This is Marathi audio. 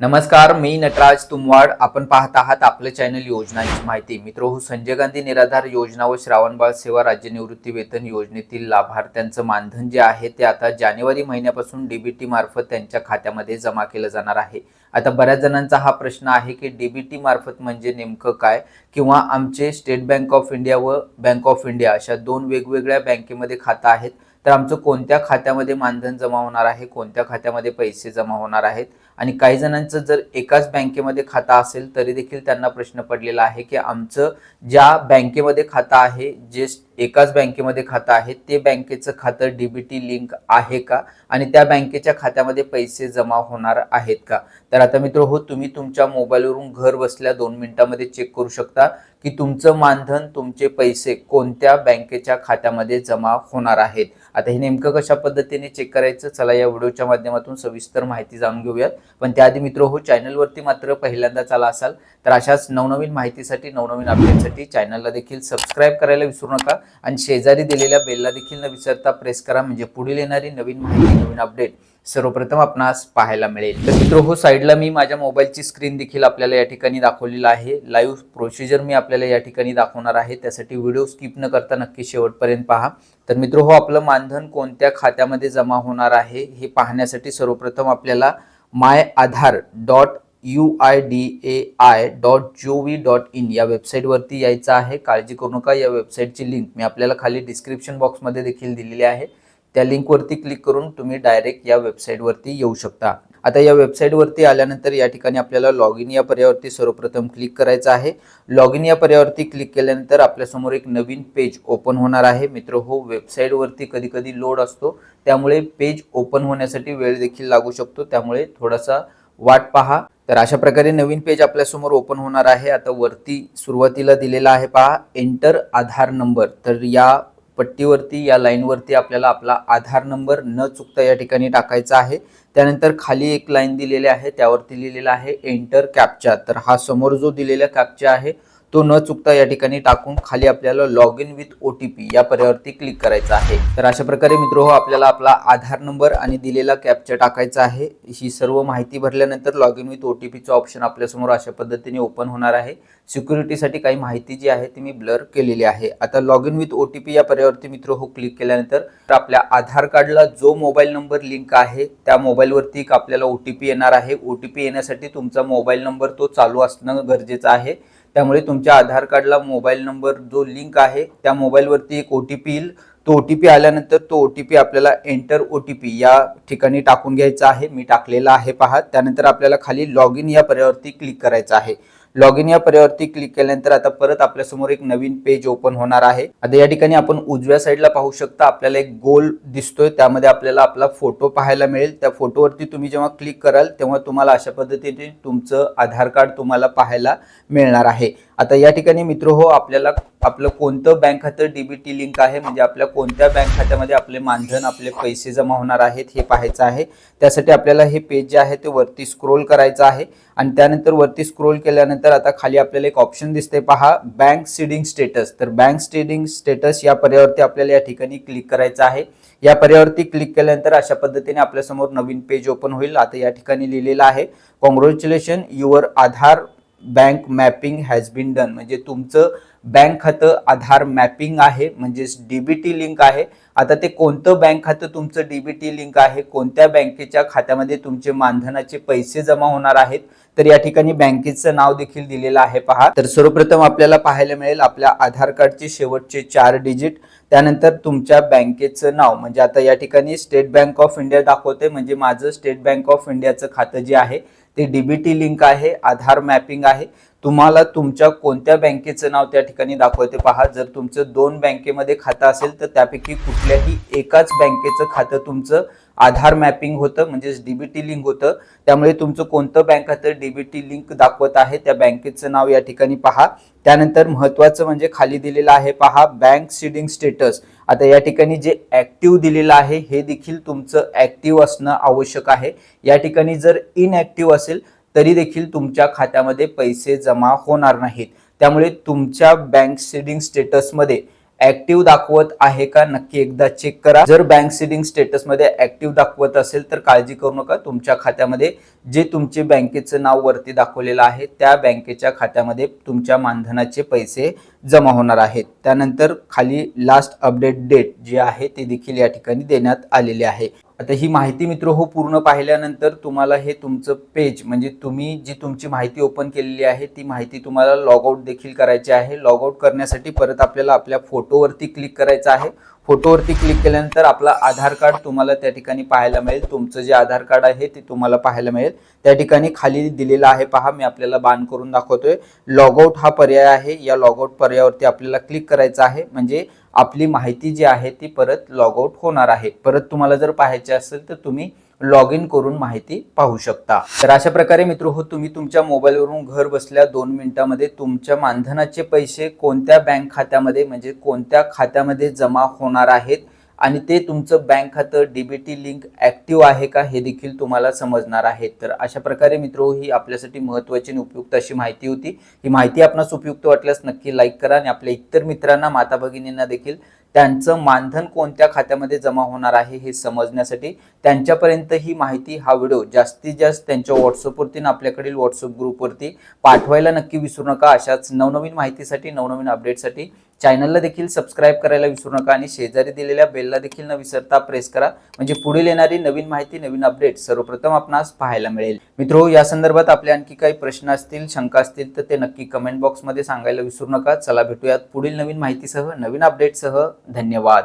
नमस्कार मी नटराज तुमवाड. आपण पाहत आहात आपलं चॅनल योजनांची माहिती. मित्र हो संजय गांधी निराधार योजना व श्रावणबाळ सेवा राज्य निवृत्ती वेतन योजनेतील लाभार्थ्यांचं मानधन जे आहे ते आता जानेवारी महिन्यापासून डीबीटी मार्फत त्यांच्या खात्यामध्ये जमा केलं जाणार आहे. आता बऱ्याच जणांचा हा प्रश्न आहे की डीबीटी मार्फत म्हणजे नेमकं काय? किंवा आमचे स्टेट बँक ऑफ इंडिया व बँक ऑफ इंडिया अशा दोन वेगवेगळ्या बँकेमध्ये खातं आहेत. तर आमचं कोणत्या खात्यामध्ये मानधन जमा होणार आहे? कोणत्या खात्यामध्ये पैसे जमा होणार आहेत? आणि काही जणांचं जर एकाच बँकेमध्ये खातं असेल तरी देखील त्यांना प्रश्न पडलेला आहे की आमचं ज्या बँकेमध्ये खातं आहे जे एकाच बँकेमध्ये खातं आहे ते बँकेचं खातं डीबीटी लिंक आहे का? आणि त्या बँकेच्या खात्यामध्ये पैसे जमा होणार आहेत का? तर आता मित्र हो तुम्ही तुमच्या मोबाईलवरून घर बसल्या दोन मिनिटांमध्ये चेक करू शकता की तुमचं मानधन तुमचे पैसे कोणत्या बँकेच्या खात्यामध्ये जमा होणार आहेत. आता हे नेमकं कशा पद्धतीने चेक करायचं? चला या व्हिडिओच्या माध्यमातून सविस्तर माहिती जाणून घेऊयात. पण त्याआधी मित्र हो चॅनलवरती मात्र पहिल्यांदा आला असाल तर अशाच नवनवीन माहितीसाठी नवनवीन अपडेटसाठी चॅनलला देखील सबस्क्राईब करायला विसरू नका आणि शेजारी दिलेल्या बेलला देखील न विसरता प्रेस करा म्हणजे पुढील येणारी नवीन माहिती नवीन अपडेट सर्वप्रथम आपणास पाहायला मिळेल. तर मित्र हो साईडला मी माझ्या मोबाईलची स्क्रीन देखील आपल्याला या ठिकाणी दाखवलेला आहे. लाईव्ह प्रोसिजर मी आपल्याला या ठिकाणी दाखवणार आहे. त्यासाठी व्हिडिओ स्किप न करता नक्की शेवटपर्यंत पहा. तर मित्र हो आपलं मानधन कोणत्या खात्यामध्ये जमा होणार आहे हे पाहण्यासाठी सर्वप्रथम आपल्याला my Aadhaar dot U I D A I dot gov dot in या वेबसाईटवरती यायचं आहे. काळजी करू नका. या वेबसाईटची लिंक मी आपल्याला खाली डिस्क्रिप्शन बॉक्समध्ये देखील दिलेली आहे. त्या लिंकवरती क्लिक करून तुम्ही डायरेक्ट या वेबसाईटवरती येऊ शकता. आता या वेबसाईटवरती आल्यानंतर या ठिकाणी आपल्याला लॉग इन या पर्यावरती सर्वप्रथम क्लिक करायचं आहे. लॉग इन या पर्यावरती क्लिक केल्यानंतर आपल्यासमोर एक नवीन पेज ओपन होणार आहे. मित्र हो वेबसाईटवरती कधी कधी लोड असतो. त्यामुळे पेज ओपन होण्यासाठी वेळ देखील लागू शकतो. त्यामुळे थोडासा वाट पहा. तर अशा प्रकारे नवीन पेज आपल्यासमोर ओपन होणार आहे. आता वरती सुरुवातीला दिलेला आहे पहा. एंटर आधार नंबर तर या पट्टीवरती या लाईनवरती आपल्याला आपला आधार नंबर न चुकता या ठिकाणी टाकायचा आहे. त्यानंतर खाली एक लाईन दिलेली आहे त्यावरती लिहिलेलं आहे एंटर कॅपचा तर हा समोर जो दिलेला कॅपचा आहे तो न चुकता या ठिकाणी टाकून खाली आपल्याला log in with O T P या पर्यावरती क्लिक करायचा आहे. तर अशा प्रकारे मित्र हो आपल्याला आपला आधार नंबर आणि दिलेला कॅपचा टाकायचा आहे. ही सर्व माहिती भरल्यानंतर log in with O T पीचं option आपल्यासमोर अशा पद्धतीने ओपन होणार आहे. सिक्युरिटीसाठी काही माहिती जी आहे ती मी ब्लर केलेली आहे. आता log in with O T P या पर्यावरती मित्र हो क्लिक केल्यानंतर आपल्या आधार कार्डला जो मोबाईल नंबर लिंक आहे त्या मोबाईलवरती एक आपल्याला ओ टी पी येणार आहे. ओ टी पी येण्यासाठी तुमचा मोबाईल नंबर तो चालू असणं गरजेचं आहे. त्यामुळे तुमच्या आधार कार्डला मोबाईल नंबर जो लिंक आहे त्या मोबाईलवरती एक ओ टी पी येईल. तो ओ टी पी आल्यानंतर तो ओ टी पी आपल्याला एंटर ओ टी पी या ठिकाणी टाकून घ्यायचा आहे. मी टाकलेला आहे पहा. त्यानंतर आपल्याला खाली लॉग इन या पर्यावरती क्लिक करायचं आहे. लॉग इन या पर्यावरती क्लिक केल्यानंतर आता परत आपल्यासमोर एक नवीन पेज ओपन होणार आहे. आता या ठिकाणी आपण उजव्या साईडला पाहू शकता आपल्याला एक गोल दिसतोय. त्यामध्ये आपल्याला आपला फोटो पाहायला मिळेल. त्या फोटोवरती तुम्ही जेव्हा क्लिक कराल तेव्हा तुम्हाला अशा पद्धतीने तुमचं आधार कार्ड तुम्हाला पाहायला मिळणार आहे. आता या ठिकाणी मित्र हो आपल्याला आपलं कोणतं बँक खातं डीबीटी लिंक आहे? म्हणजे आपल्या कोणत्या बँक खात्यामध्ये आपले मानधन आपले पैसे जमा होणार आहेत हे पाहायचं आहे. त्यासाठी आपल्याला हे पेज जे आहे ते वरती स्क्रोल करायचं आहे. आणि त्यानंतर वरती स्क्रोल केल्यानंतर आता खाली आपल्याला एक ऑप्शन दिसते पहा बँक सीडिंग स्टेटस तर बँक सीडिंग स्टेटस या पर्यावरती आपल्याला या ठिकाणी क्लिक करायचं आहे. या पर्यावरती क्लिक केल्यानंतर अशा पद्धतीने आपल्यासमोर नवीन पेज ओपन होईल. आता या ठिकाणी लिहिलेलं आहे congratulation your Aadhaar bank mapping has been done म्हणजे तुमचं बँक खातं आधार मॅपिंग आहे म्हणजेच डीबीटी लिंक आहे. आता ते कोणतं बँक खातं तुमचं डीबीटी लिंक आहे कोणत्या बँकेच्या खात्यामध्ये तुमचे मानधनाचे पैसे जमा होणार आहेत तर या ठिकाणी बँकेचं नाव देखील दिलेलं आहे पहा. तर सर्वप्रथम आपल्याला पाहायला मिळेल आपल्या आधार कार्डचे शेवटचे चार डिजिट त्यानंतर तुमच्या बँकेचं नाव. म्हणजे आता या ठिकाणी स्टेट बँक ऑफ इंडिया दाखवते म्हणजे माझं स्टेट बँक ऑफ इंडियाचं खातं जे आहे ते डीबीटी लिंक आहे आधार मॅपिंग आहे. तुम्हाला तुमच्या कोणत्या बँकेचं नाव त्या ठिकाणी दाखवते पहा. जर तुमचं दोन बँकेमध्ये खातं असेल तर त्यापैकी कुठल्याही एकाच बँकेचं खातं तुमचं आधार मॅपिंग होतं म्हणजेच डीबीटी लिंक होतं. त्यामुळे तुमचं कोणतं बँक खातं डीबीटी लिंक दाखवत आहे. त्या बँकेचं नाव या ठिकाणी पहा. त्यानंतर महत्वाचं म्हणजे खाली दिलेलं आहे पहा बँक सीडिंग स्टेटस. आता या ठिकाणी जे ऍक्टिव्ह दिलेलं आहे हे देखील तुमचं ऍक्टिव्ह असणं आवश्यक आहे. या ठिकाणी जर इनऍक्टिव्ह असेल तरी देखील तुमच्या खात्यामध्ये पैसे जमा होणार नाहीत. त्यामुळे तुमच्या बँक सेडिंग स्टेटसमध्ये ऍक्टिव्ह दाखवत आहे का नक्की एकदा चेक करा. जर बँक सेडिंग स्टेटसमध्ये ऍक्टिव्ह दाखवत असेल तर काळजी करू नका. तुमच्या खात्यामध्ये जे तुमचे बँकेचं नाव वरती दाखवलेलं आहे त्या बँकेच्या खात्यामध्ये तुमच्या मानधनाचे पैसे जमा होणार आहेत. त्यानंतर खाली लास्ट अपडेट डेट जी आहे ती देखील या ठिकाणी देण्यात आलेली आहे. आता ही माहिती मित्र हो पूर्ण पाहिल्यानंतर तुम्हाला हे तुमचं पेज म्हणजे तुम्ही जी तुमची माहिती ओपन केलेली आहे ती माहिती तुम्हाला लॉग आउट देखील करायची आहे. लॉग आउट करण्यासाठी परत आपल्याला आपल्या फोटोवरती क्लिक करायचं आहे. फोटोवरती क्लिक केल्यानंतर आपला आधार कार्ड तुम्हाला त्या ठिकाणी पाहायला मिळेल. तुमचं जे आधार कार्ड आहे ते तुम्हाला पाहायला मिळेल. त्या ठिकाणी खाली दिलेलं आहे पहा मी आपल्याला बाण करून दाखवतोय. लॉगआउट हा पर्याय आहे. या लॉगआउट पर्यायावरती आपल्याला क्लिक करायचं आहे. म्हणजे आपली माहिती जी आहे ती परत लॉगआउट होणार आहे. परत तुम्हाला जर पाहायचे असेल तर तुम्ही लॉग इन करून माहिती पाहू शकता. तर अशा प्रकारे मित्र हो तुम्ही तुमच्या मोबाईलवरून घर बसल्या दोन मिनिटांमध्ये तुमच्या मानधनाचे पैसे कोणत्या बँक खात्यामध्ये म्हणजे कोणत्या खात्यामध्ये जमा होणार आहेत आणि ते तुमचं बँक खातं डीबीटी लिंक ऍक्टिव्ह आहे का हे देखील तुम्हाला समजणार आहे. तर अशा प्रकारे मित्र हो, ही आपल्यासाठी महत्त्वाची आणि उपयुक्त अशी माहिती होती. ही माहिती आपणास उपयुक्त वाटल्यास नक्की लाईक करा आणि आपल्या इतर मित्रांना माता भगिनींना देखील त्यांचं मानधन कोणत्या खात्यामध्ये जमा होणार आहे हे समजण्यासाठी त्यांच्यापर्यंत ही माहिती हा व्हिडिओ जास्तीत जास्त त्यांच्या व्हॉट्सअपवरती आणि आपल्याकडील व्हॉट्सअप ग्रुपवरती पाठवायला नक्की विसरू नका. अशाच नवनवीन माहितीसाठी नवनवीन अपडेटसाठी चॅनलला देखील सबस्क्राईब करायला विसरू नका आणि शेजारी दिलेल्या बेलला देखील न विसरता प्रेस करा. म्हणजे पुढील येणारी नवीन माहिती नवीन अपडेट सर्वप्रथम आपणास पाहायला मिळेल. मित्रो या संदर्भात आपले आणखी काही प्रश्न असतील शंका असतील तर ते नक्की कमेंट बॉक्समध्ये सांगायला विसरू नका. चला भेटूयात पुढील नवीन माहितीसह नवीन अपडेटसह धन्यवाद.